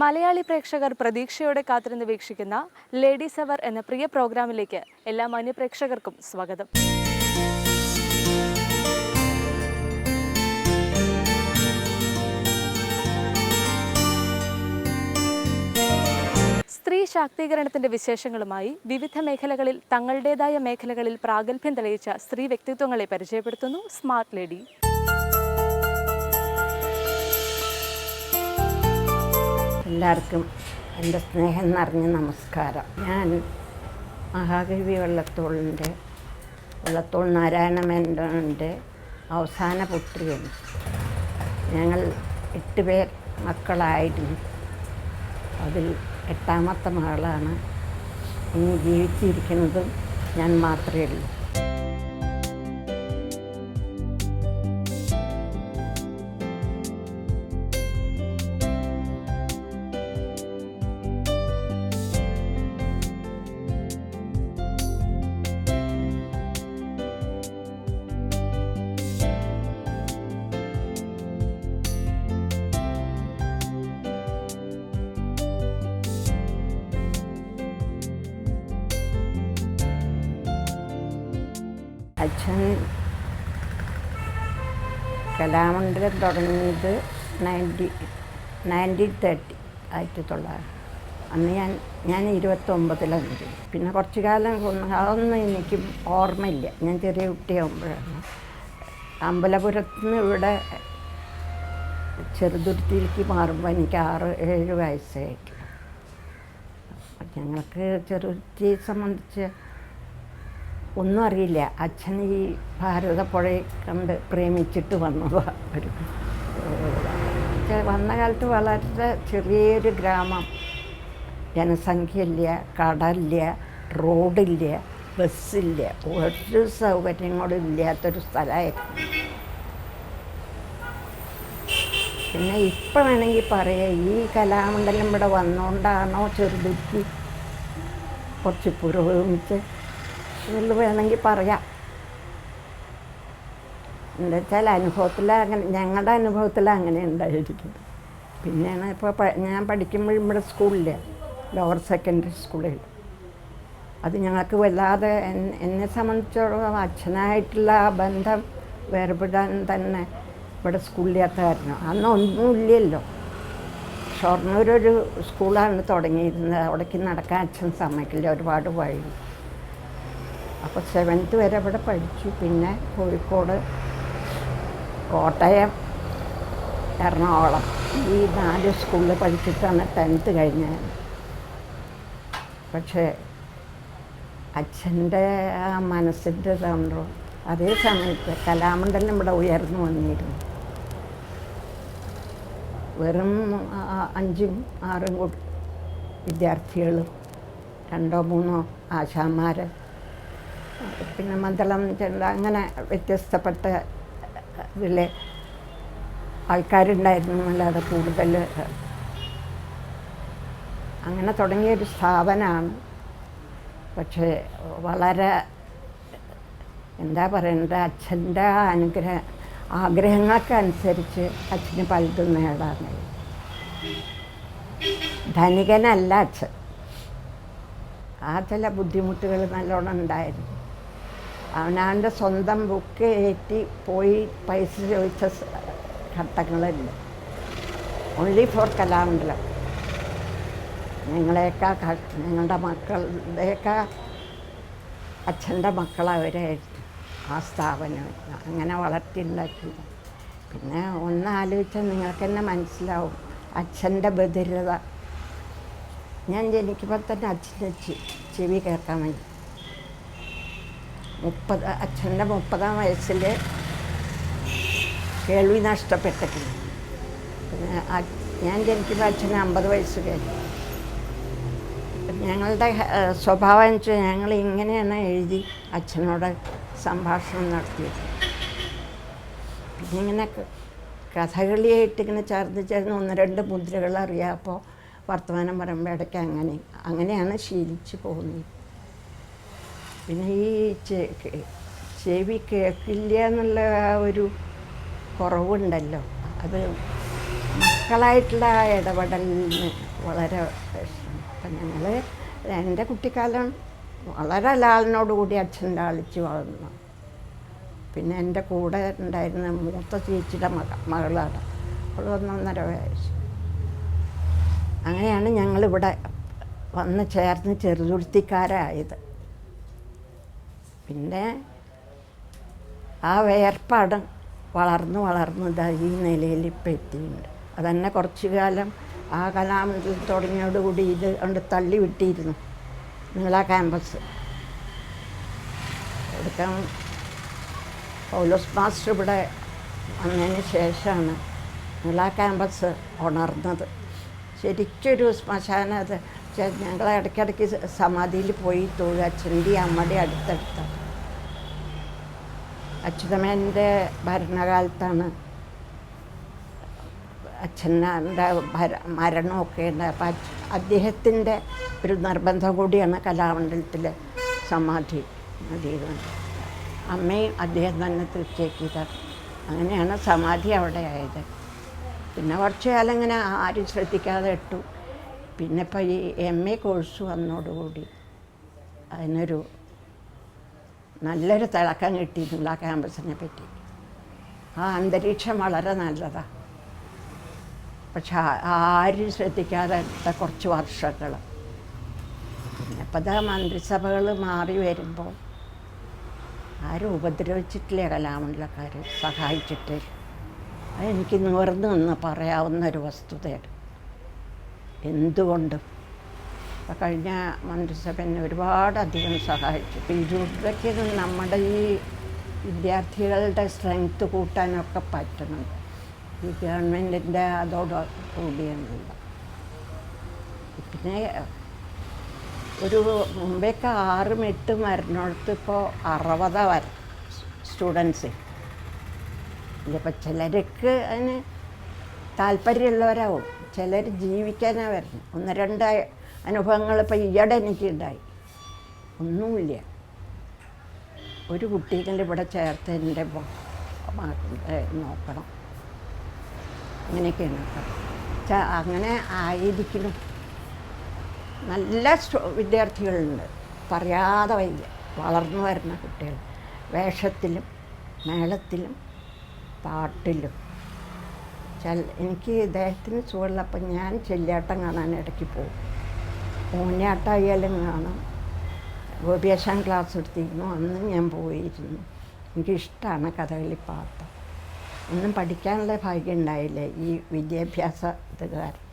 മലയാളി പ്രേക്ഷകർ പ്രതീക്ഷയോടെ കാത്തിരുന്ന് വീക്ഷിക്കുന്ന ലേഡീസ് അവർ എന്ന പ്രിയ പ്രോഗ്രാമിലേക്ക് എല്ലാ മാന്യപ്രേക്ഷകർക്കും സ്വാഗതം. സ്ത്രീ ശാക്തീകരണത്തിന്റെ വിശേഷങ്ങളുമായി വിവിധ മേഖലകളിൽ തങ്ങളുടേതായ മേഖലകളിൽ പ്രാഗൽഭ്യം തെളിയിച്ച സ്ത്രീ വ്യക്തിത്വങ്ങളെ പരിചയപ്പെടുത്തുന്നു സ്മാർട്ട് ലേഡി എല്ലാവർക്കും എന്റെ സ്നേഹം നിറഞ്ഞ നമസ്കാരം. ഞാൻ മഹാകവി വള്ളത്തോളിന്റെ വള്ളത്തോൾ നാരായണ മേനോന്റെ അവസാന പുത്രിയാണ്. ഞങ്ങൾ എട്ട് പേർ മക്കളായിരുന്നു. അതിൽ എട്ടാമത്തെ മകളാണ്. ഇനി ജീവിച്ചിരിക്കുന്നതും ഞാൻ മാത്രമേ ഉള്ളൂ. കലാമണ്ഡലം തുടങ്ങിയത് നയന്റി നയന്റീൻ തേർട്ടി ആയിരത്തി തൊള്ളായിരം. അന്ന് ഞാൻ ഞാൻ ഇരുപത്തൊമ്പതിലാണ് പിന്നെ കുറച്ച് കാലം അതൊന്നും എനിക്ക് ഓർമ്മയില്ല. ഞാൻ ചെറിയ കുട്ടിയാകുമ്പോഴാണ് അമ്പലപുരത്ത് നിന്ന് ഇവിടെ ചെറുതുരുത്തിയിലേക്ക് മാറുമ്പോൾ എനിക്ക് ആറ് ഏഴ് വയസ്സായിരിക്കും ഞങ്ങൾക്ക് ചെറുതുരുത്തിയെ സംബന്ധിച്ച് ഒന്നും അറിയില്ല. അച്ഛൻ ഈ ഭാരതപ്പുഴയെ കണ്ട് പ്രേമിച്ചിട്ട് വന്നതാണ് ഒരു വന്ന കാലത്ത് വളരെ ചെറിയൊരു ഗ്രാമം. ജനസംഖ്യയില്ല കടലില്ല റോഡില്ല ബസ്സില്ല ഒരു സൗകര്യങ്ങളും ഇല്ലാത്തൊരു സ്ഥലമായിരുന്നു. പിന്നെ ഇപ്പം വേണമെങ്കിൽ പറയാം ഈ കലാമണ്ഡലം ഇവിടെ വന്നുകൊണ്ടാണോ ചെറുതുക്കി കുറച്ച് പുരോഗമിച്ച് എന്ന് വേണമെങ്കിൽ പറയാം. എന്താ വെച്ചാൽ അനുഭവത്തിൽ അങ്ങനെ ഞങ്ങളുടെ അനുഭവത്തിൽ അങ്ങനെ ഉണ്ടായിരിക്കും. പിന്നെയാണ് ഇപ്പോൾ ഞാൻ പഠിക്കുമ്പോൾ ഇവിടെ സ്കൂളില്ല ലോവർ സെക്കൻഡറി സ്കൂളിൽ അത് ഞങ്ങൾക്ക് വല്ലാതെ എന്നെ സംബന്ധിച്ചോളം അച്ഛനായിട്ടുള്ള ആ ബന്ധം വേർപെടാൻ തന്നെ ഇവിടെ സ്കൂളിലാത്തായിരുന്നു അന്ന് ഒന്നുമില്ലല്ലോ. ഷൊർണൂരൊരു സ്കൂളാണ് തുടങ്ങിയിരുന്നത്. അവിടേക്ക് നടക്കാൻ അച്ഛൻ സമ്മതിക്കില്ല. ഒരുപാട് വഴി അപ്പോൾ സെവൻത്ത് വരെ അവിടെ പഠിച്ചു. പിന്നെ കോഴിക്കോട് കോട്ടയം എറണാകുളം ഈ നാല് സ്കൂളിൽ പഠിച്ചിട്ടാണ് ടെൻത്ത് കഴിഞ്ഞത്. പക്ഷേ അച്ഛന്റെ ആ മനസ്സിന്റെ തന്ത്രം അതേ സമയത്ത് കലാമണ്ഡലം ഇവിടെ ഉയർന്നു വന്നിരുന്നു. വെറും അഞ്ചും ആറും വിദ്യാർത്ഥികളും രണ്ടോ മൂന്നോ ആശാന്മാർ പിന്നെ മന്ദളം ചെണ്ട അങ്ങനെ വ്യത്യസ്തപ്പെട്ട ഇതിൽ ആൾക്കാരുണ്ടായിരുന്നു. അല്ലാതെ കൂടുതൽ അങ്ങനെ തുടങ്ങിയൊരു സ്ഥാപനമാണ്. പക്ഷേ വളരെ എന്താ പറയണ്ടത് അച്ഛന്റെ അനുഗ്രഹ ആഗ്രഹങ്ങൾക്കനുസരിച്ച് അച്ഛന് പലതും നേടാൻ ധനികനല്ല അച്ഛൻ. ആ ചില ബുദ്ധിമുട്ടുകൾ നല്ലോണം ഉണ്ടായിരുന്നു. അവനവന്റെ സ്വന്തം ബുക്ക് ഏറ്റി പോയി പൈസ ചോദിച്ച ഘട്ടങ്ങളുണ്ട്. Only for Kalamandalam. ഞങ്ങളെയൊക്കെ ഞങ്ങളുടെ മക്കളുടെയൊക്കെ അച്ഛന്റെ മക്കൾ അവരായിരുന്നു ആ സ്ഥാപനം അങ്ങനെ വളർത്തിയുണ്ടാക്കി പിന്നെ ഒന്ന് ആലോചിച്ചാൽ നിങ്ങൾക്ക് തന്നെ മനസ്സിലാവും. അച്ഛന്റെ ബധിരത. ഞാൻ ജനിക്കുമ്പോൾ തന്നെ അച്ഛന്റെ ചെവി കേൾക്കാൻ വയ്യ. മുപ്പത് അച്ഛന്റെ മുപ്പതാം വയസ്സിൽ കേൾവി നഷ്ടപ്പെട്ടിട്ട് പിന്നെ ഞാൻ ജനിക്കുമ്പോൾ അച്ഛന് അമ്പത് വയസ്സ് കഴിഞ്ഞു. ഞങ്ങളുടെ സ്വഭാവം വെച്ചാൽ ഞങ്ങൾ ഇങ്ങനെയാണ് എഴുതി അച്ഛനോട് സംഭാഷണം നടത്തിയത്. പിന്നെ ഇങ്ങനെ കഥകളിയായിട്ട് ഇങ്ങനെ ചേർന്ന് ചേർന്ന് ഒന്ന് രണ്ട് മുദ്രകൾ അറിയാം. അപ്പോൾ വർത്തമാനം പറയുമ്പോൾ ഇടയ്ക്ക് അങ്ങനെ അങ്ങനെയാണ് ശീലിച്ച് പോകുന്നത്. പിന്നെ ഈ ചെവി കേൾക്കില്ല എന്നുള്ള ആ ഒരു കുറവുണ്ടല്ലോ. അത് മക്കളായിട്ടുള്ള ആ ഇടപെടലിന് വളരെ അപ്പം ഞങ്ങൾ എന്റെ കുട്ടിക്കാലം വളരെ ലാലിനോടുകൂടി അച്ഛൻ ലാളിച്ച് വളർന്നു. പിന്നെ എന്റെ കൂടെ ഉണ്ടായിരുന്ന മൂത്ത ചേച്ചിയുടെ മക മകളാണ്. അവൾ ഒന്നൊന്നര വയസ്സ്. അങ്ങനെയാണ് ഞങ്ങളിവിടെ വന്ന് ചേർന്ന് ചെറുതുരുത്തിക്കാരായത്. പിന്നെ ആ വേർപാട് വളർന്ന് വളർന്ന് ഇതാ ഈ നിലയിൽ ഇപ്പം എത്തിയിട്ടുണ്ട്. അതന്നെ കുറച്ച് കാലം ആ കലാമണ്ഡലം തുടങ്ങിയോടുകൂടി ഇത് കൊണ്ട് തള്ളി വിട്ടിരുന്നു. നിങ്ങളാ ക്യാമ്പസ്. എടുക്കാൻ പൗലോസ് മാസ്റ്റർ ഇവിടെ വന്നതിന് ശേഷമാണ് നിങ്ങളാ ക്യാമ്പസ് ഉണർന്നത്. ശരിക്കൊരു ശ്മശാനം അത് ചെ- ഞങ്ങൾ ഇടയ്ക്കിടയ്ക്ക് സമാധിയിൽ പോയി തൊഴുക അച്ഛന്റെ അമ്മയുടെ അടുത്തടുത്താണ്. അച്യുതമേന്റെ ഭരണകാലത്താണ് അച്ഛന്റെ ഭര മരണമൊക്കെ ഉണ്ട്. അപ്പം അദ്ദേഹത്തിന്റെ ഒരു നിർബന്ധം കൂടിയാണ് കലാമണ്ഡലത്തിലെ സമാധി ചെയ്തത് അമ്മയും അദ്ദേഹം തന്നെ തീർച്ചയാക്കിയതാണ് അങ്ങനെയാണ് സമാധി അവിടെ ആയത്. പിന്നെ കുറച്ച് കാലം ഇങ്ങനെ ആരും ശ്രദ്ധിക്കാതെ ഇട്ടു. പിന്നെ ഇപ്പം ഈ എം എ കോഴ്സ് വന്നതോടുകൂടി അതിനൊരു നല്ലൊരു തിളക്കം കിട്ടിയിരുന്നു ആ ക്യാമ്പസിനെ പറ്റി. ആ അന്തരീക്ഷം വളരെ നല്ലതാണ് പക്ഷെ ആരും ശ്രദ്ധിക്കാതെ കുറച്ച് വർഷങ്ങൾ ഇപ്പം ദാ മന്ത്രിസഭകൾ മാറി വരുമ്പോൾ ആരും ഉപദ്രവിച്ചിട്ടില്ല കലാമണ്ഡലക്കാർ സഹായിച്ചിട്ട്. അതെനിക്ക് നിവർന്നു നിന്ന് പറയാവുന്ന ഒരു വസ്തുതയാണ്. എന്തുകൊണ്ടും കഴിഞ്ഞ മന്ത്രിസഭ എന്നെ ഒരുപാടധികം സഹായിച്ചു. രൂപയ്ക്ക് നമ്മുടെ ഈ വിദ്യാർത്ഥികളുടെ സ്ട്രെങ്ത് കൂട്ടാനൊക്കെ പറ്റുന്നുണ്ട് ഈ ഗവൺമെന്റിന്റെ അതോട് കൂടിയൊന്നുമില്ല പിന്നെ ഒരു മുമ്പേക്ക് ആറും എട്ടും വരുന്നിടത്ത് ഇപ്പോൾ അറുപത് വര സ്റ്റുഡൻസ് ഇതിപ്പോൾ ചിലർക്ക് അതിന് താല്പര്യമുള്ളവരാവും. ചിലർ ജീവിക്കാനാണ് വരുന്നത്. ഒന്ന് രണ്ട് അനുഭവങ്ങൾ ഇപ്പോൾ ഈയിടെ എനിക്കുണ്ടായി. ഒന്നുമില്ല. ഒരു കുട്ടികളെ ഇവിടെ ചേർത്ത് എന്റെ നോക്കണം. അങ്ങനെയൊക്കെയാണ് അങ്ങനെ ആയിരിക്കണം നല്ല വിദ്യാർത്ഥികളുണ്ട്. പറയാതെ വയ്യ. വളർന്നു വരുന്ന കുട്ടികൾ. വേഷത്തിലും മേളത്തിലും പാട്ടിലും. ചെ എനിക്ക് ഇദ്ദേഹത്തിന് സുഖമുള്ളപ്പോൾ ഞാൻ ചെല്ലാട്ടം കാണാൻ ഇടയ്ക്ക് പോകും. ഊഞ്ഞാട്ടായാലും കാണും. ഗോപിയാശാൻ ക്ലാസ് എടുത്തിരുന്നു. അന്നും ഞാൻ പോയിരുന്നു. എനിക്കിഷ്ടമാണ് കഥകളി പാട്ട്. ഒന്നും പഠിക്കാനുള്ള ഭാഗ്യം ഉണ്ടായില്ല ഈ വിദ്യാഭ്യാസ ഇത് കാരണം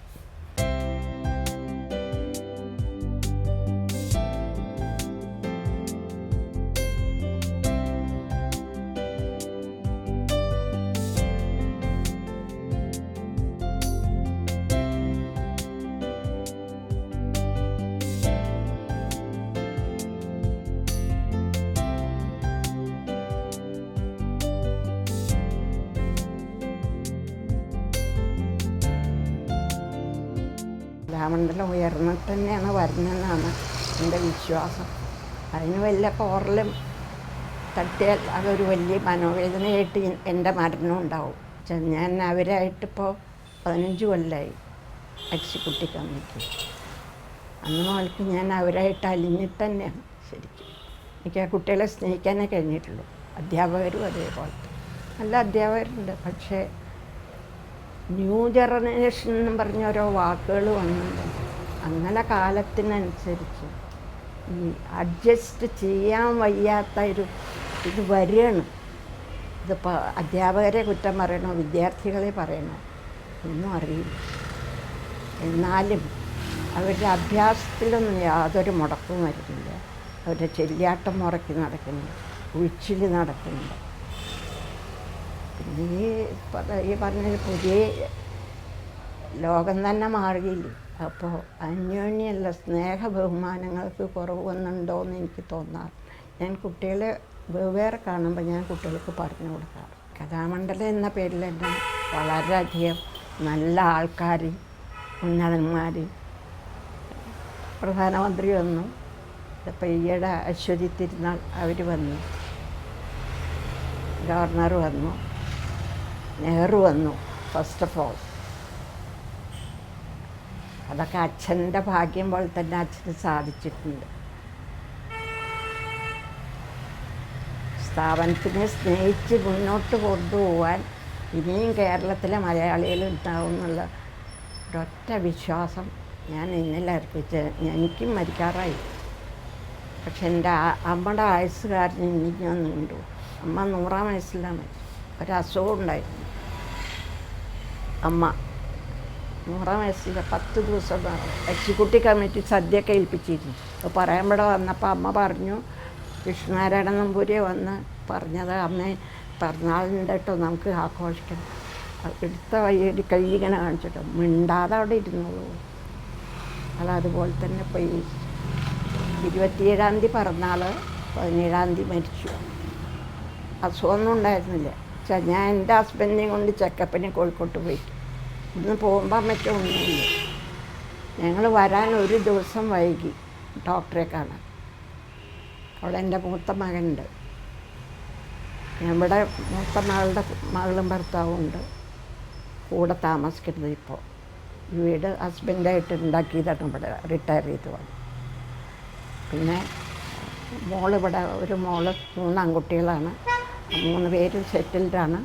കലാമണ്ഡലം ഉയർന്നിട്ട് തന്നെയാണ് വരുന്നതെന്നാണ് എന്റെ വിശ്വാസം. അതിന് വല്ല കോറലും തട്ടിയാൽ അതൊരു വലിയ മനോവേദനയായിട്ട് എന്റെ മരണം ഉണ്ടാവും. ഞാൻ അവരായിട്ടിപ്പോൾ പതിനഞ്ച് കൊല്ലമായി എക്സിക്യൂട്ടീവ് കമ്മിറ്റി അന്ന് മുതൽക്ക് ഞാൻ അവരായിട്ട് അലിഞ്ഞിട്ട് തന്നെയാണ് ശരിക്കും. എനിക്ക് ആ കുട്ടികളെ സ്നേഹിക്കാനേ കഴിഞ്ഞിട്ടുള്ളൂ. അധ്യാപകരും അതേപോലത്തെ. നല്ല അധ്യാപകരുണ്ട്. പക്ഷേ ന്യൂ ജനറേഷൻ എന്ന് പറഞ്ഞ ഓരോ വാക്കുകൾ വന്നിട്ടുണ്ട്. അങ്ങനെ കാലത്തിനനുസരിച്ച് ഈ അഡ്ജസ്റ്റ് ചെയ്യാൻ വയ്യാത്ത ഒരു ഇത് വരികയാണ്. ഇതിപ്പോൾ അധ്യാപകരെ കുറ്റം പറയണോ വിദ്യാർത്ഥികളെ പറയണോ ഒന്നും അറിയില്ല. എന്നാലും അവരുടെ അഭ്യാസത്തിലൊന്നും യാതൊരു മുടക്കവും വരുന്നില്ല. അവരുടെ ചെല്ലിയാട്ടം മുറക്കി നടക്കുന്നുണ്ട് ഉഴിച്ചിൽ നടക്കുന്നില്ല. പിന്നെ ഈ ഈ പറഞ്ഞ പുതിയ ലോകം തന്നെ മാറിയില്ലേ? അപ്പോൾ അന്യോന്യമുള്ള സ്നേഹ ബഹുമാനങ്ങൾക്ക് കുറവ് വന്നുണ്ടോ എന്ന് എനിക്ക് തോന്നാറ്. ഞാൻ കുട്ടികളെ വെവ്വേറെ കാണുമ്പോൾ ഞാൻ കുട്ടികൾക്ക് പറഞ്ഞു കൊടുക്കാറ്. കഥാമണ്ഡലം എന്ന പേരിൽ തന്നെ വളരെയധികം നല്ല ആൾക്കാർ ഉന്നതന്മാർ പ്രധാനമന്ത്രി വന്നു. ഇപ്പം ഈയിടെ അശ്വതി തിരുനാൾ അവർ വന്നു. ഗവർണർ വന്നു. നെഹ്റു വന്നു ഫസ്റ്റ് ഓഫ് ഓൾ അതൊക്കെ അച്ഛന്റെ ഭാഗ്യം പോലെ തന്നെ അച്ഛന് സാധിച്ചിട്ടുണ്ട്. സ്ഥാപനത്തിനെ സ്നേഹിച്ച് മുന്നോട്ട് കൊണ്ടുപോകാൻ ഇനിയും കേരളത്തിലെ മലയാളികൾ ഉണ്ടാവും എന്നുള്ള ഒരൊറ്റ വിശ്വാസം ഞാൻ ഇന്നലെ അർപ്പിച്ച എനിക്കും മരിക്കാറായി. പക്ഷെ എന്റെ അമ്മയുടെ ആയുസ് കാരണം ഇനി ഞാൻ നീണ്ടു. അമ്മ നൂറാം വയസ്സിലാണ്. ഒരസുഖം ഉണ്ടായിരുന്നു. അമ്മ. നൂറാം വയസ്സിൽ പത്ത് ദിവസം എക്സിക്യൂട്ടീവ് കമ്മിറ്റി സദ്യയൊക്കെ ഏൽപ്പിച്ചിരുന്നു. അപ്പോൾ പറയുമ്പോൾ വന്നപ്പോൾ അമ്മ പറഞ്ഞു വിഷ്ണുനാരായണ നമ്പൂരിയെ വന്ന് പറഞ്ഞത്. അമ്മേ പിറന്നാളുണ്ട് കേട്ടോ നമുക്ക് ആഘോഷിക്കണം. എടുത്ത വഴി കൈ ഇങ്ങനെ കാണിച്ചിട്ടോ മിണ്ടാതെ അവിടെ ഇരുന്നുള്ളൂ അത് അതുപോലെ തന്നെ പോയി ഇരുപത്തിയേഴാം തീയതി പിറന്നാൾ പതിനേഴാം തീയതി മരിച്ചു. അസുഖമൊന്നും ഉണ്ടായിരുന്നില്ല. ഞാൻ എന്റെ ഹസ്ബൻഡിനെയും കൊണ്ട് ചെക്കപ്പിന് കോഴിക്കോട്ട് പോയി. ഇന്ന് പോകുമ്പോൾ മറ്റോ ഒന്നുമില്ല. ഞങ്ങൾ വരാൻ ഒരു ദിവസം വൈകി. ഡോക്ടറെ കാണാൻ. അവിടെ എന്റെ മൂത്ത മകനുണ്ട്. ഇവിടെ മൂത്ത മകളുടെ മകളും ഭർത്താവും ഉണ്ട്. കൂടെ താമസിക്കുന്നത് ഇപ്പോൾ. വീട് ഹസ്ബൻഡായിട്ട് ഉണ്ടാക്കിയതാണ് ഇവിടെ. റിട്ടയർ ചെയ്ത് വന്നു. പിന്നെ മോളിവിടെ ഒരു മോൾ മൂന്ന് ആൺകുട്ടികളാണ്. മൂന്ന് പേരും സെറ്റിൽഡാണ്.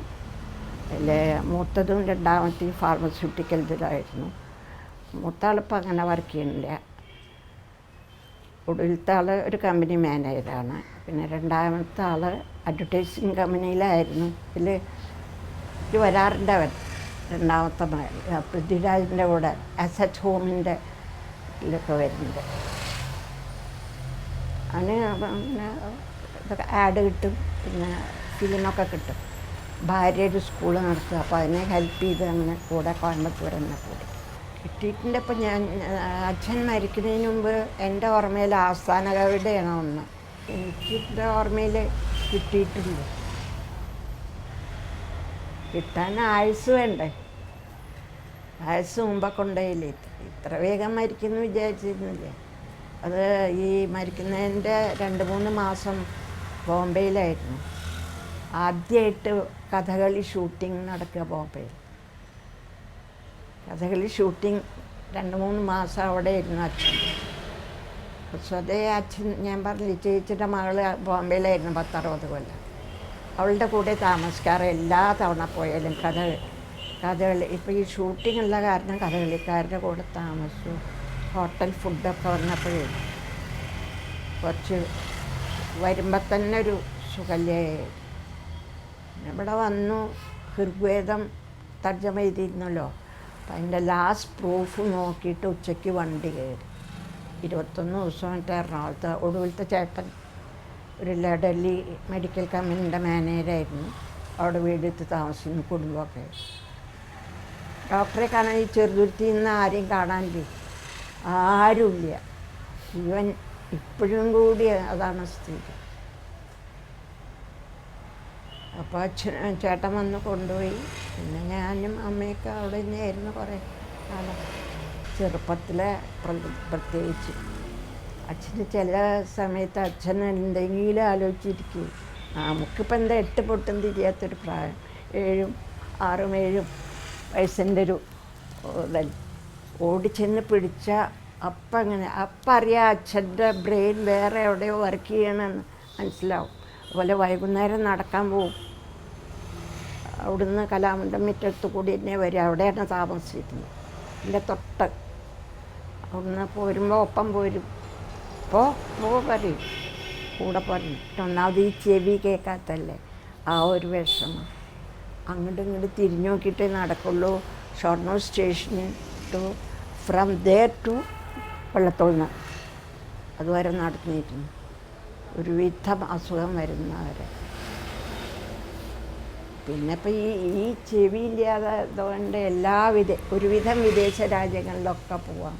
അതിൽ മൂത്തതും രണ്ടാമത്തെ ഫാർമസ്യൂട്ടിക്കൽ ഇതിലായിരുന്നു മൂത്താളിപ്പോൾ അങ്ങനെ വർക്ക് ചെയ്യുന്നില്ല. ഒടുവിലത്തെ ആൾ ഒരു കമ്പനി മാനേജറാണ് പിന്നെ രണ്ടാമത്തെ ആൾ അഡ്വർടൈസിങ് കമ്പനിയിലായിരുന്നു ഇതിൽ ഇത് വരാറുണ്ട് അവൻ രണ്ടാമത്തെ ആ, പൃഥ്വിരാജിന്റെ കൂടെ അസറ്റ് ഹോമിന്റെ ഇതിലൊക്കെ വരുന്നുണ്ട്. അവന് അങ്ങനെ ആഡ് കിട്ടും. പിന്നെ ഫിലിമൊക്കെ കിട്ടും. ഭാര്യ ഒരു സ്കൂൾ നടത്തുക അപ്പോൾ അതിനെ ഹെൽപ്പ് ചെയ്ത് അങ്ങനെ കൂടെ കോയമ്പത്തൂർ തന്നെ കൂടി. കിട്ടിയിട്ടുണ്ട്. ഇപ്പം ഞാൻ അച്ഛൻ മരിക്കുന്നതിന് മുമ്പ് എന്റെ ഓർമ്മയിൽ ആസ്ഥാന കവിതയാണ് ഒന്ന്. എനിക്ക് എന്റെ ഓർമ്മയിൽ കിട്ടിയിട്ടുണ്ട്. കിട്ടാൻ ആയുസ് വേണ്ടേ? ആയുസ് മുമ്പ് കൊണ്ടുപോയില്ലേ ഇത്ര വേഗം മരിക്കുന്നു വിചാരിച്ചിരുന്നില്ല? അത് ഈ മരിക്കുന്നതിന്റെ രണ്ട് മൂന്ന് മാസം ബോംബെയിലായിരുന്നു. ആദ്യമായിട്ട് കഥകളി ഷൂട്ടിംഗ് നടക്കുക ബോംബെയിൽ കഥകളി ഷൂട്ടിംഗ് രണ്ട് മൂന്ന് മാസം അവിടെ ഇരുന്നു അച്ഛൻ. സ്വതേ അച്ഛൻ ഞാൻ പറഞ്ഞില്ല ചേച്ചിയുടെ മകൾ ബോംബെയിലായിരുന്നു പത്തറുപത് കൊല്ലം. അവളുടെ കൂടെ താമസിക്കാറ് എല്ലാ തവണ പോയാലും കഥ കഥകളി ഇപ്പോൾ ഈ ഷൂട്ടിംഗ് ഉള്ള കാരണം കഥകളിക്കാരുടെ കൂടെ താമസിച്ചു. ഹോട്ടൽ ഫുഡൊക്കെ വന്നപ്പോഴേ കുറച്ച് വരുമ്പോൾ തന്നെ ഒരു സുഖല്ലേ ഇവിടെ വന്നു ഋഗ്വേദം തർജമ ചെയ്തിരുന്നല്ലോ അപ്പം അതിന്റെ ലാസ്റ്റ് പ്രൂഫ് നോക്കിയിട്ട് ഉച്ചയ്ക്ക് വണ്ടി കയറി. ഇരുപത്തൊന്ന് ദിവസമായിട്ട് എറണാകുളത്ത് ഒടുവിലത്തെ ചേട്ടൻ ഒരു ഡൽഹി മെഡിക്കൽ കമ്പനിയുടെ മാനേജറായിരുന്നു അവിടെ വീടെടുത്ത് താമസിക്കുന്നു കുടുംബമൊക്കെ ഡോക്ടറെ കാണാൻ ഈ ചെറുതുരുത്തി നിന്ന് ആരെയും കാണാനില്ല ആരുമില്ല. ഇവൻ ഇപ്പോഴും കൂടി അതാണ് സ്ഥിതി. അപ്പോൾ അച്ഛൻ ചേട്ടൻ വന്ന് കൊണ്ടുപോയി. പിന്നെ ഞാനും അമ്മയൊക്കെ അവിടെ തന്നെയായിരുന്നു കുറേ കാലം. ചെറുപ്പത്തിലെ പ്ര- പ്രത്യേകിച്ച് അച്ഛന് ചില സമയത്ത് അച്ഛൻ എന്തെങ്കിലും ആലോചിച്ചിരിക്കും. നമുക്കിപ്പോൾ എന്താ എട്ട് പൊട്ടും തിരിയാത്തൊരു പ്രായം. ഏഴും ആറും ഏഴും വയസ്സിന്റെ ഒരു ഓടിച്ചെന്ന് പിടിച്ച അപ്പം അങ്ങനെ അപ്പം അറിയാം അച്ഛന്റെ ബ്രെയിൻ വേറെ എവിടെയോ വർക്ക് ചെയ്യണമെന്ന് മനസ്സിലാവും. അതുപോലെ വൈകുന്നേരം നടക്കാൻ പോവും. അവിടുന്ന് കലാമണ്ഡം മുറ്റത്ത് കൂടി തന്നെ വരും അവിടെയാണ് താമസിച്ചിരുന്നത്. എന്റെ തൊട്ട് അവിടുന്ന് പോരുമ്പോൾ ഒപ്പം പോരും. പോ പോ പറയും. കൂടെ പറയും ഒന്നാമത് ഈ ചെവി കേൾക്കാത്തല്ലേ? ആ ഒരു വിഷമം. അങ്ങോട്ടും ഇങ്ങോട്ട് തിരിഞ്ഞു നോക്കിയിട്ടേ നടക്കുള്ളൂ. Shoranur station to from there to വെള്ളത്തോളിന്. അതുവരെ നടന്നിരുന്നു. ഒരുവിധം അസുഖം വരുന്നവർ പിന്നെ ഇപ്പം ഈ ഈ ചെവി ഇല്ലാത്തതുകൊണ്ട് എല്ലാ വിദ ഒരുവിധം വിദേശ രാജ്യങ്ങളിലൊക്കെ പോവാം.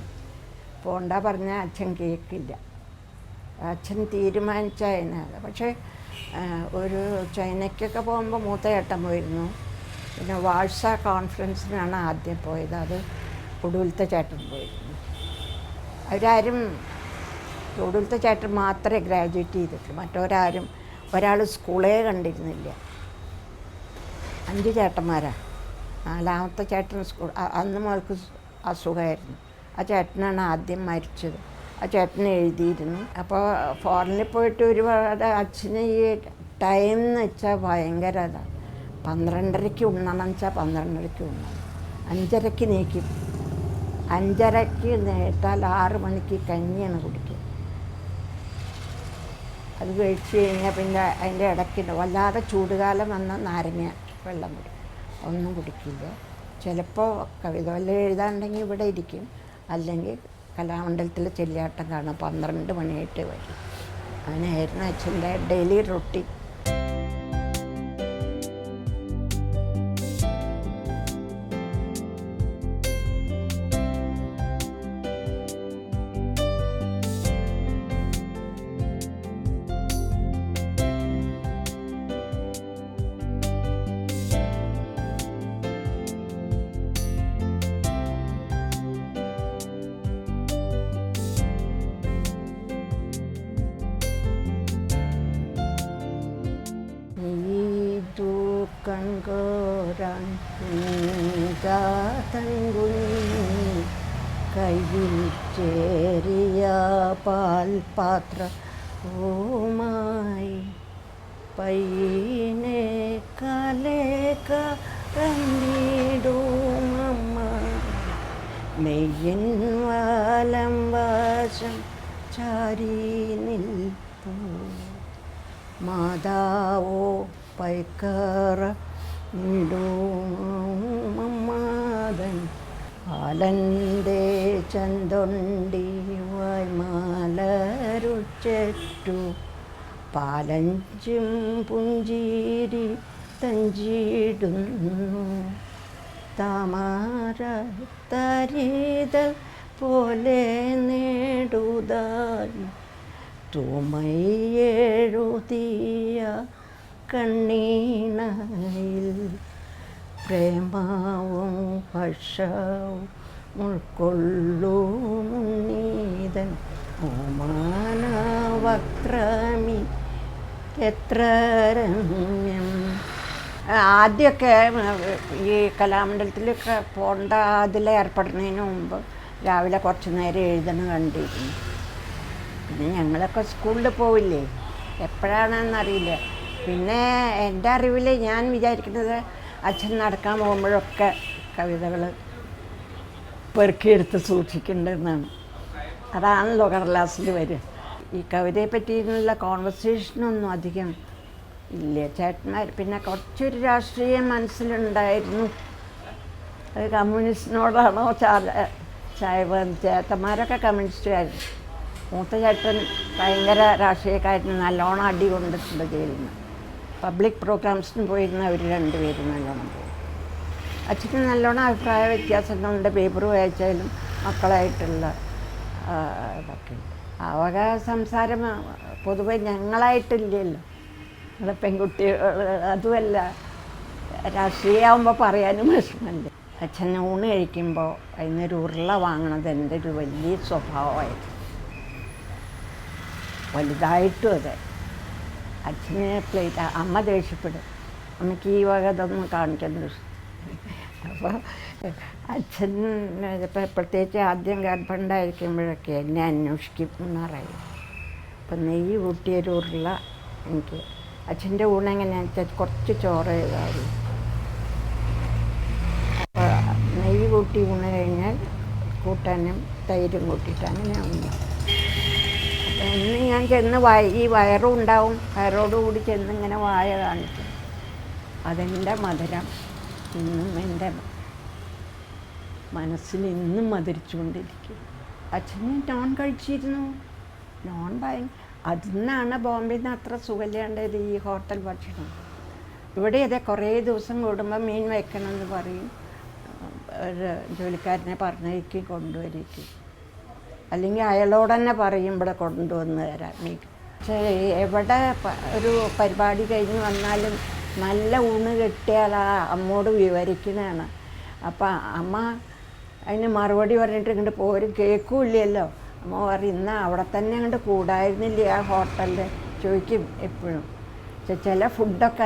പോണ്ട പറഞ്ഞാൽ അച്ഛൻ കേൾക്കില്ല അച്ഛൻ തീരുമാനിച്ച അതിനകത്ത് പക്ഷേ ഒരു ചൈനയ്ക്കൊക്കെ പോകുമ്പോൾ മൂത്തയേട്ടൻ പോയിരുന്നു. പിന്നെ വാഴ്സ കോൺഫറൻസിനാണ് ആദ്യം പോയത്. അത് ഒടുവിലത്തെ ചേട്ടൻ പോയിരുന്നു. അവരാരും ഒടുവിലത്തെ ചേട്ടൻ മാത്രമേ ഗ്രാജുവേറ്റ് ചെയ്തിട്ടുള്ളൂ. മറ്റൊരാരും ഒരാൾ സ്കൂളേ കണ്ടിരുന്നില്ല. അഞ്ച് ചേട്ടന്മാരാണ് നാലാമത്തെ ചേട്ടൻ സ്കൂൾ അന്ന് മുതൽക്ക് അസുഖമായിരുന്നു. ആ ചേട്ടനാണ് ആദ്യം മരിച്ചത്. ആ ചേട്ടൻ എഴുതിയിരുന്നു. അപ്പോൾ ഫോറിനിൽ പോയിട്ട് ഒരുപാട് അച്ഛന് ഈ ടൈം എന്ന് വെച്ചാൽ ഭയങ്കര അതാണ് പന്ത്രണ്ടരയ്ക്ക് ഉണ്ണണം വെച്ചാൽ പന്ത്രണ്ടരയ്ക്ക് ഉണ്ണണം. അഞ്ചരയ്ക്ക് നീക്കി. അഞ്ചരയ്ക്ക് നേട്ടാൽ ആറ് മണിക്ക് കഞ്ഞിയാണ് കുടിക്കുക അത് കഴിച്ച് കഴിഞ്ഞാൽ പിന്നെ അതിന്റെ ഇടയ്ക്കുണ്ട് വല്ലാതെ ചൂടുകാലം വന്ന നാരങ്ങ വെള്ളം കുടിക്കും ഒന്നും കുടിക്കില്ല. ചിലപ്പോൾ കവിത വല്ലതും എഴുതാണ്ടെങ്കിൽ ഇവിടെ ഇരിക്കും. അല്ലെങ്കിൽ കലാമണ്ഡലത്തിൽ ചെല്ലിയാട്ടം കാണും. പന്ത്രണ്ട് മണിയായിട്ട് വരും. അങ്ങനെയായിരുന്നു അച്ഛന്റെ ഡെയിലി റൊട്ടീൻ. ചേരിയ പാൽപാത്ര ഓമായി പയ്യനെ കലേക കണ്ടിടൂമ്മ മെയ്യൻ വാലം വാശം ചാരി നിൽപ്പൂ. മാതാവോ പൈക്കറ നിടുമാതൻ പാലന്റെ ചന്തൊണ്ടി വായ്മാലരുച്ചറ്റു പാലഞ്ചും പുഞ്ചീരി തഞ്ചിടുന്നു. താമാര തരിതൽ പോലെ നേടുതായി. തുമയെഴുതിയ കണ്ണീണയിൽ പ്രേമാവും ഹർഷവും ഉൾക്കൊള്ളൂ ഓമാന വക്രമി എത്ര രമ്യം. ആദ്യമൊക്കെ ഈ കലാമണ്ഡലത്തിൽ പോണ്ട അതിൽ ഏർപ്പെടുന്നതിന് മുമ്പ് രാവിലെ കുറച്ച് നേരം എഴുതണ കണ്ടിരുന്നു. പിന്നെ ഞങ്ങളൊക്കെ സ്കൂളിൽ പോവില്ലേ? എപ്പോഴാണെന്നറിയില്ല. പിന്നെ എന്റെ അറിവിൽ ഞാൻ വിചാരിക്കുന്നത് അച്ഛൻ നടക്കാൻ പോകുമ്പോഴൊക്കെ കവിതകൾ പെറുക്കിയെടുത്ത് സൂക്ഷിക്കേണ്ടതെന്നാണ്. അതാണല്ലോ കടലാസിൽ വരിക. ഈ കവിതയെ പറ്റിയുള്ള കോൺവെർസേഷനൊന്നും അധികം ഇല്ല. ചേട്ടന്മാർ പിന്നെ കുറച്ചൊരു രാഷ്ട്രീയം മനസ്സിലുണ്ടായിരുന്നു. അത് കമ്മ്യൂണിസ്റ്റിനോടാണോ ചാല ചായ ചേട്ടന്മാരൊക്കെ കമ്മ്യൂണിസ്റ്റുകാരുന്നു മൂത്ത ചേട്ടൻ ഭയങ്കര രാഷ്ട്രീയക്കാരന് നല്ലോണം അടി കൊണ്ടിട്ടുണ്ട് നിന്ന്. പബ്ലിക് പ്രോഗ്രാംസിന് പോയിരുന്ന അവർ രണ്ടുപേരും നല്ലോണം പോയി. അച്ഛന് നല്ലോണം അഭിപ്രായ വ്യത്യാസങ്ങളുണ്ട് പേപ്പർ വായിച്ചാലും മക്കളായിട്ടുള്ള ഇതൊക്കെ അവക സംസാരം പൊതുവെ ഞങ്ങളായിട്ടില്ലല്ലോ. ഞങ്ങളെ പെൺകുട്ടികൾ അതുമല്ല രാഷ്ട്രീയമാകുമ്പോൾ പറയാനും വിഷമമില്ല അച്ഛൻ ഊണ് കഴിക്കുമ്പോൾ അതിനൊരു ഉരുള വാങ്ങണത് എന്റെ ഒരു വലിയ സ്വഭാവമായിരുന്നു. വലുതായിട്ടും അതെ. അച്ഛന് പ്ലേറ്റ് അമ്മ ദേഷ്യപ്പെടും. അമ്മയ്ക്ക് ഈ വക ഇതൊന്നും കാണിക്കാൻ അപ്പോൾ അച്ഛൻ ഇപ്പം പ്രത്യേകിച്ച് ആദ്യം ഗർഭമുണ്ടായിരിക്കുമ്പോഴൊക്കെ എന്നെ അന്വേഷിക്കും എന്നറിയും അപ്പം നെയ്യ് കൂട്ടിയൊരു ഉരുള എനിക്ക്. അച്ഛന്റെ ഊണ് എങ്ങനെയാണെന്ന് വെച്ചാൽ കുറച്ച് ചോറ് ചെയ്താലും അപ്പോൾ നെയ്യ് കൂട്ടി ഊണ് കഴിഞ്ഞാൽ കൂട്ടാനും തൈരും കൂട്ടിയിട്ട് അങ്ങനെ ഉണ്ണും ഇന്ന് ഞാൻ ചെന്ന് വയ ഈ വയറും ഉണ്ടാവും വയറോടുകൂടി ചെന്ന് ഇങ്ങനെ വായ കാണിക്കും അതെന്റെ മധുരം. ഇന്നും എന്റെ മനസ്സിൽ ഇന്നും മധുരിച്ചുകൊണ്ടിരിക്കും അച്ഛന് നോൺ കഴിച്ചിരുന്നു. നോൺ ഭയ അതിന്നാണ് ബോംബെയിൽ നിന്ന് അത്ര സുഖമില്ലാണ്ടത് ഈ ഹോട്ടൽ ഭക്ഷണം. ഇവിടെ അതെ കുറേ ദിവസം കൂടുമ്പോൾ മീൻ വയ്ക്കണമെന്ന് പറയും. ഒരു ജോലിക്കാരനെ പറഞ്ഞേക്ക് കൊണ്ടുവരിക്കും. അല്ലെങ്കിൽ അയാളോട് തന്നെ പറയും ഇവിടെ കൊണ്ടുവന്ന് തരാം പക്ഷേ എവിടെ ഒരു പരിപാടി കഴിഞ്ഞ് വന്നാലും നല്ല ഊണ് കിട്ടിയാൽ ആ അമ്മോട് വിവരിക്കുന്നതാണ് അപ്പം അമ്മ അതിന് മറുപടി പറഞ്ഞിട്ട് ഇങ്ങോട്ട് പോരും കേൾക്കൂല്ലല്ലോ അമ്മ പറയും ഇന്ന് അവിടെ തന്നെ അങ്ങോട്ട് കൂടായിരുന്നില്ലേ ആ ഹോട്ടലിൽ? ചോദിക്കും എപ്പോഴും. ചില ഫുഡൊക്കെ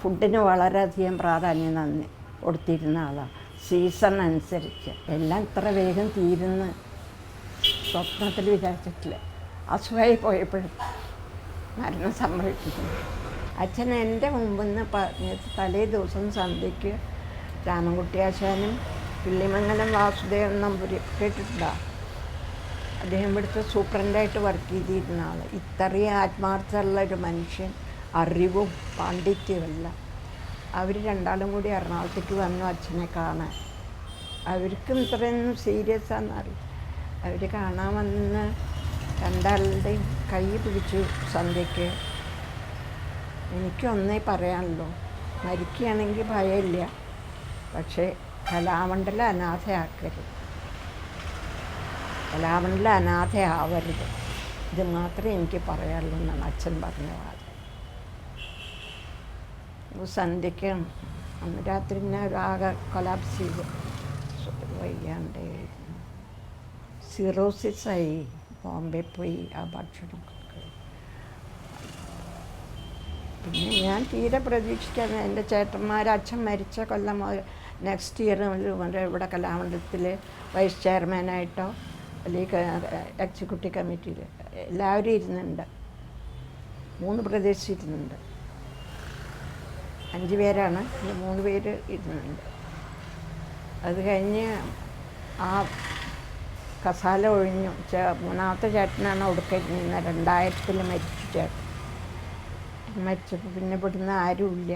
ഫുഡിന് വളരെയധികം പ്രാധാന്യം നന്ദി കൊടുത്തിരുന്ന ആളാണ് സീസൺ അനുസരിച്ച്. എല്ലാം ഇത്ര വേഗം തീരുന്ന് സ്വപ്നത്തിൽ വിചാരിച്ചിട്ടില്ല. അസുഖമായി പോയപ്പോഴും മരണം സംഭവിക്കുന്നു. അച്ഛൻ എന്റെ മുമ്പിൽ നിന്ന് പറഞ്ഞ തലേ ദിവസം സന്ധ്യയ്ക്ക് രാമൻകുട്ടി ആശാനും പിള്ളിമംഗലം വാസുദേവൻ നമ്പൂരി കേട്ടിട്ടുണ്ടോ? അദ്ദേഹം ഇവിടുത്തെ സൂപ്രണ്ടായിട്ട് വർക്ക് ചെയ്തിരുന്ന ആൾ ഇത്രയും ആത്മാർത്ഥമുള്ള ഒരു മനുഷ്യൻ അറിവും പാണ്ഡിത്യവുമല്ല അവർ രണ്ടാളും കൂടി എറണാകുളത്തേക്ക് വന്നു അച്ഛനെ കാണാൻ. അവർക്കും ഇത്രയൊന്നും സീരിയസ് ആണെന്നറിയും അവർ കാണാൻ വന്ന് രണ്ടാളുടെയും കൈ പിടിച്ചു സന്ധ്യയ്ക്ക്. എനിക്കൊന്നേ പറയാനുള്ളൂ മരിക്കുകയാണെങ്കിൽ ഭയമില്ല പക്ഷേ കലാമണ്ഡലം അനാഥയാക്കരുത് കലാമണ്ഡലം അനാഥയാവരുത് ഇത് മാത്രമേ എനിക്ക് പറയാനുള്ളൂ എന്നാണ് അച്ഛൻ പറഞ്ഞ വാദം. സന്ധ്യയ്ക്ക് അന്ന് രാത്രി ഞാൻ ആകെ കൊലാപ്സ് ചെയ്തു. വയ്യാണ്ട് സിറോസിസായി ബോംബെ പോയി ആ ഭക്ഷണം പിന്നെ ഞാൻ തീരെ പ്രതീക്ഷിക്കാതെ എന്റെ ചേട്ടന്മാർ അച്ഛൻ മരിച്ച കൊല്ലം നെക്സ്റ്റ് ഇയർ ഇവിടെ കലാമണ്ഡലത്തിൽ വൈസ് ചെയർമാനായിട്ടോ അല്ലെങ്കിൽ എക്സിക്യൂട്ടീവ് കമ്മിറ്റിയിൽ എല്ലാവരും ഇരുന്നുണ്ട്. മൂന്ന് പ്രദേശം ഇരുന്നുണ്ട്. അഞ്ച് പേരാണ്. മൂന്ന് പേര് ഇരുന്നുണ്ട്. അത് കഴിഞ്ഞ് ആ കസാല ഒഴിഞ്ഞു. മൂന്നാമത്തെ ചേട്ടനാണ് ഒടുക്കരിഞ്ഞ രണ്ടായിരത്തിൽ മരിച്ചു ചേട്ടൻ. മരിച്ചപ്പോൾ പിന്നെ ഇവിടുന്ന് ആരുമില്ല.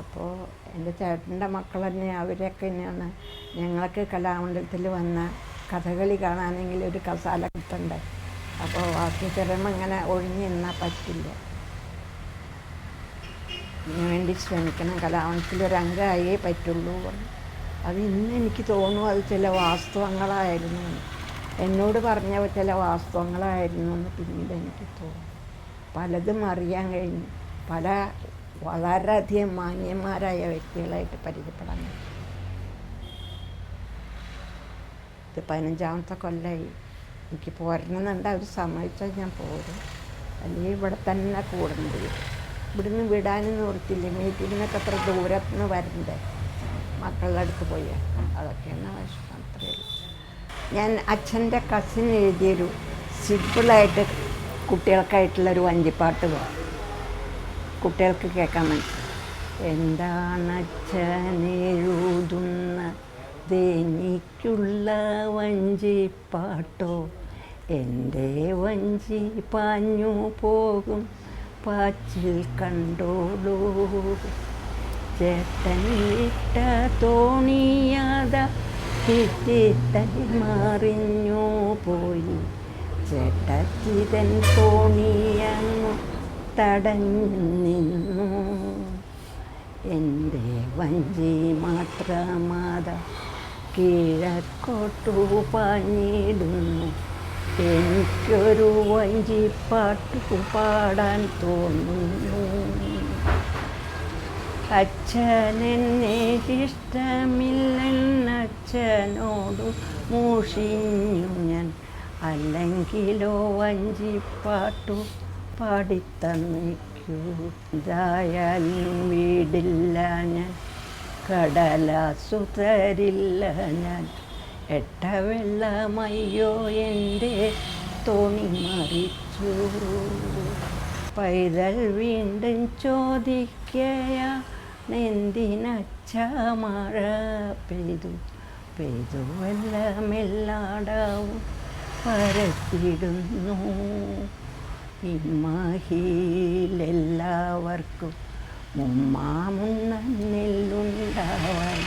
അപ്പോൾ എന്റെ ചേട്ടന്റെ മക്കൾ തന്നെ അവരൊക്കെ തന്നെയാണ്. ഞങ്ങൾക്ക് കലാമണ്ഡലത്തിൽ വന്ന കഥകളി കാണാനെങ്കിൽ ഒരു കസാല കിട്ടണ്ടേ? അപ്പോൾ ബാക്കി ചിലമ ഇങ്ങനെ ഒഴിഞ്ഞു നിന്നാൽ പറ്റില്ല. ഇതിനു വേണ്ടി ശ്രമിക്കണം. കലാമണ്ഡലത്തിൽ ഒരു അംഗമായേ പറ്റുള്ളൂ പറഞ്ഞു. അത് ഇന്ന് എനിക്ക് തോന്നുന്നു അത് ചില വാസ്തവങ്ങളായിരുന്നു. എന്നോട് പറഞ്ഞ ചില വാസ്തവങ്ങളായിരുന്നു എന്ന് പിന്നീട് എനിക്ക് തോന്നും പലതും അറിയാൻ കഴിഞ്ഞു. പല വളരെയധികം മാന്യന്മാരായ വ്യക്തികളായിട്ട് പരിചയപ്പെടാൻ ഇത് പതിനഞ്ചാമത്തെ കൊല്ലമായി എനിക്ക് പോരണമെന്നുണ്ട്. അവർ സമ്മതിച്ചാൽ ഞാൻ പോരും. അല്ലെങ്കിൽ ഇവിടെ തന്നെ കൂടേണ്ടി വരും. ഇവിടുന്ന് വിടാനും നിർത്തില്ല മീറ്റിങ്ങിനൊക്കെ അത്ര ദൂരത്തുനിന്ന് വരണ്ടേ? മക്കളുടെ അടുത്ത് പോയി അതൊക്കെയാണ് വിഷമം അത്രയും ഞാൻ അച്ഛന്റെ കസിൻ എഴുതിയൊരു സിമ്പിളായിട്ട് കുട്ടികൾക്കായിട്ടുള്ളൊരു വഞ്ചിപ്പാട്ട് പാടും. കുട്ടികൾക്ക് കേൾക്കാൻ വേണ്ടി. എന്താണ് അച്ഛനെഴുതുന്ന തേനിക്കുള്ള വഞ്ചിപ്പാട്ടോ? എന്റെ വഞ്ചി പാഞ്ഞു പോകും പാച്ചിൽ കണ്ടോളൂ. ചേട്ടൻ ഇട്ട തോണിയാത തിറ്റിത്തടി മറിഞ്ഞു പോയി. ചേട്ടത്തിതൻ തോണിയങ്ങു തടഞ്ഞു നിന്നു. എന്റെ വഞ്ചി മാത്രമാത കിഴക്കോട്ടു പാഞ്ഞിടുന്നു. എനിക്കൊരു വഞ്ചിപ്പാട്ട് പാടാൻ തോന്നുന്നു. അച്ഛനെന്നെ ഇഷ്ടമില്ലെന്നച്ഛനോടു മൂഷിഞ്ഞു ഞാൻ. അല്ലെങ്കിലോ വഞ്ചിപ്പാട്ടു പാടിത്തന്നിക്കൂ. ഇതായാലും വീടില്ല ഞാൻ. കടലാസു തരില്ല ഞാൻ. എട്ടവെള്ളമയ്യോ എന്റെ തോണി മറിച്ചു. പൈതൽ വീണ്ടും ചോദിക്കയാ എന്തിനച്ച മഴ പെയ്തു പെയ്തു വെള്ളമെല്ലാടാവും പരത്തിടുന്നു ഇമ്മഹിയിലെല്ലാവർക്കും മുമ്മാമുന്ന നെല്ലുണ്ടാവാൻ